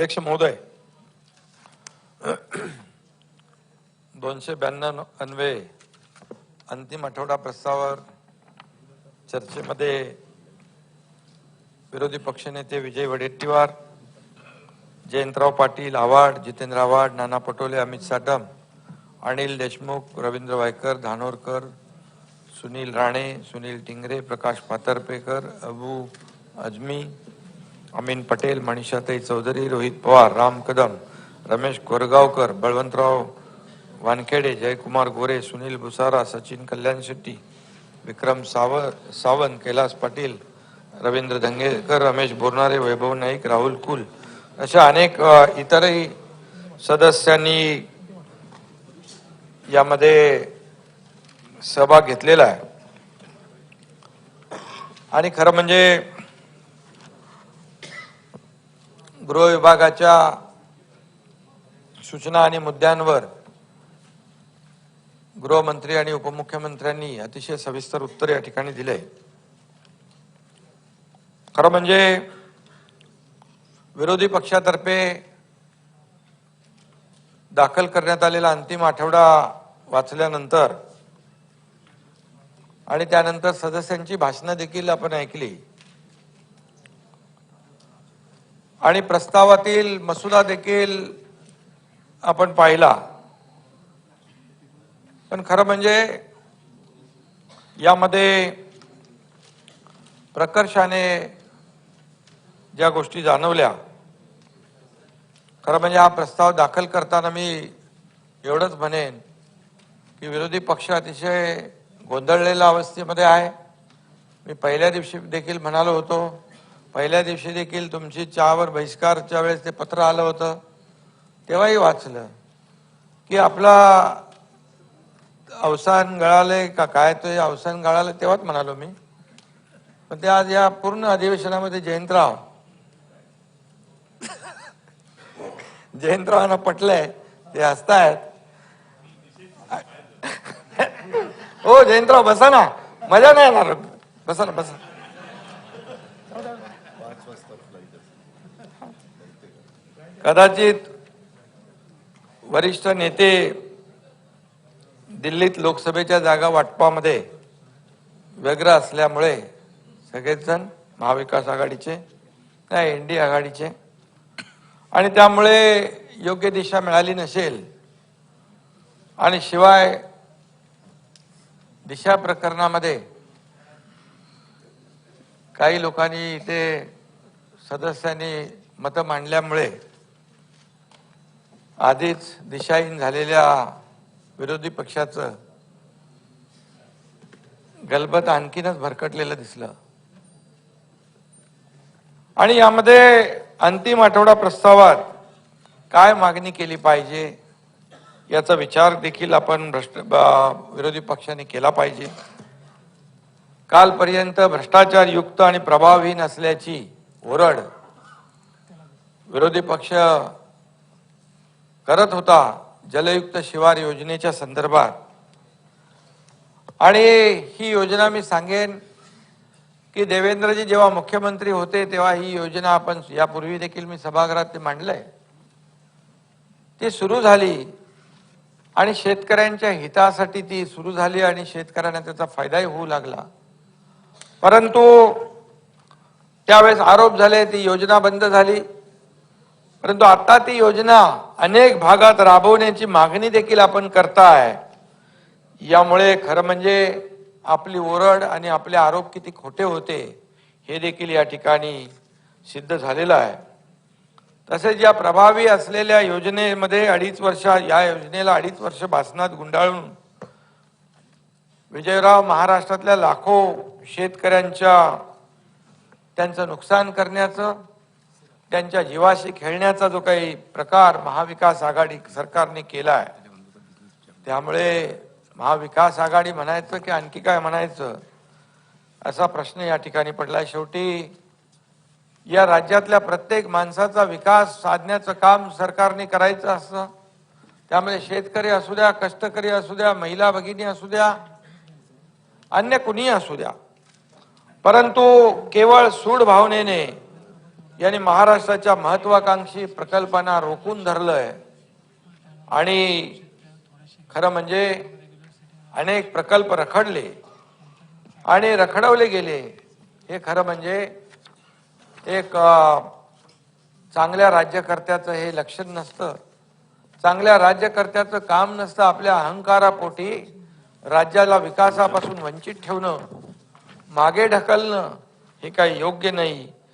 अध्यक्ष महोदय. दोनशे ब्याण्णव अन्वे अंतिम आठवडा प्रस्तावावर चर्चेमध्ये विरोधी पक्षनेते विजय वडेट्टीवार जयंतराव पाटील आव्हाड जितेंद्र आव्हाड नाना पटोले अमित साटम अनिल देशमुख रवींद्र वायकर धानोरकर सुनील राणे सुनील टिंगरे प्रकाश पातर्पेकर अबू अजमी अमीन पटेल मनीषाताई चौधरी रोहित पवार राम कदम रमेश कोरगावकर बळवंतराव वानखेडे जयकुमार गोरे सुनील भुसारा सचिन कल्याण शेट्टी विक्रम साव सावंत कैलास पाटील रवींद्र धंगेकर रमेश बोरणारे वैभव नाईक राहुल कुल अशा अनेक इतरही सदस्यांनी यामध्ये सहभाग घेतलेला आहे. आणि खरं म्हणजे गृह विभागाच्या सूचना आणि मुद्द्यांवर गृहमंत्री आणि उपमुख्यमंत्र्यांनी अतिशय सविस्तर उत्तर या ठिकाणी दिले. खरं म्हणजे विरोधी पक्षातर्फे दाखल करण्यात आलेला अंतिम आठवडा वाचल्यानंतर आणि त्यानंतर सदस्यांची भाषणं देखील आपण ऐकली. आणि प्रस्तावातील मसुदा देखील आपण पाहिला. पण खरं म्हणजे यामध्ये प्रकर्षाने ज्या गोष्टी जाणवल्या खरं म्हणजे हा प्रस्ताव दाखल करताना मी एवढंच म्हणेन की विरोधी पक्ष अतिशय गोंधळलेल्या अवस्थेमध्ये आहे. मी पहिल्या दिवशी देखील म्हणालो होतो पहिल्या दिवशी देखील तुमची चहावर बहिष्कारच्या वेळेस ते पत्र आलं होतं. तेव्हाही वाचलं. की आपला अवसान गळाले का? काय ते अवसान गळालं? तेव्हाच म्हणालो मी. पण ते आज या पूर्ण अधिवेशनामध्ये जयंतराव. जयंतरावांना पटलंय. ते हसतायत हो जयंतराव बसा ना. मजा नाही येणार. बसा ना बसा. कदाचित वरिष्ठ नेते दिल्लीत लोकसभेच्या जागा वाटपामध्ये व्यग्र असल्यामुळे सगळेच जण महाविकास आघाडीचे नाही एन डी आघाडीचे. आणि त्यामुळे योग्य दिशा मिळाली नसेल आणि शिवाय दिशा प्रकरणामध्ये काही लोकांनी इथे सदस्यांनी मतं मांडल्यामुळे आधीच दिशाहीन झालेल्या विरोधी पक्षाचं गलबत आणखीनच भरकटलेलं दिसलं. आणि यामध्ये अंतिम आठवडा प्रस्तावात काय मागणी केली पाहिजे याचा विचार देखील आपण भ्रष्ट विरोधी पक्षाने केला पाहिजे. कालपर्यंत भ्रष्टाचार युक्त आणि प्रभावहीन असल्याची ओरड विरोधी पक्ष करत होता जलयुक्त शिवार योजनेच्या संदर्भात. आणि ही योजना मी सांगेन की देवेंद्रजी जेव्हा मुख्यमंत्री होते तेव्हा ही योजना आपण यापूर्वी देखील मी सभागृहात ते मांडलंय. ती सुरू झाली आणि शेतकऱ्यांच्या हितासाठी ती सुरू झाली आणि शेतकऱ्यांना त्याचा फायदाही होऊ लागला. परंतु त्यावेळेस आरोप झाले ती योजना बंद झाली. परंतु आता ती योजना अनेक भागात राबवण्याची मागणी देखील आपण करताय. यामुळे खरं म्हणजे आपली ओरड आणि आपले आरोप किती खोटे होते हे देखील या ठिकाणी सिद्ध झालेलं आहे. तसेच या प्रभावी असलेल्या योजनेमध्ये अडीच वर्ष या योजनेला अडीच वर्ष भासनात गुंडाळून विजयराव महाराष्ट्रातल्या लाखो शेतकऱ्यांच्या त्यांचं नुकसान करण्याचं त्यांच्या जीवाशी खेळण्याचा जो काही प्रकार महाविकास आघाडी सरकारने केला आहे त्यामुळे महाविकास आघाडी म्हणायचं की आणखी काय म्हणायचं असा प्रश्न या ठिकाणी पडला शेवटी या राज्यातल्या प्रत्येक माणसाचा विकास साधण्याचं काम सरकारने करायचं असतं त्यामुळे शेतकरी असू द्या कष्टकरी असू द्या महिला भगिनी असू द्या अन्य कुणीही असू द्या. परंतु केवळ सूड भावनेने यांनी महाराष्ट्राच्या महत्वाकांक्षी प्रकल्पांना रोखून धरलंय. आणि खरं म्हणजे अनेक प्रकल्प रखडले आणि रखडवले गेले. हे खरं म्हणजे एक चांगल्या राज्यकर्त्याचं हे लक्षण नसतं. चांगल्या राज्यकर्त्याचं काम नसतं आपल्या अहंकारापोटी राज्याला विकासापासून वंचित ठेवणं मागे ढकलणं हे काही योग्य नाही.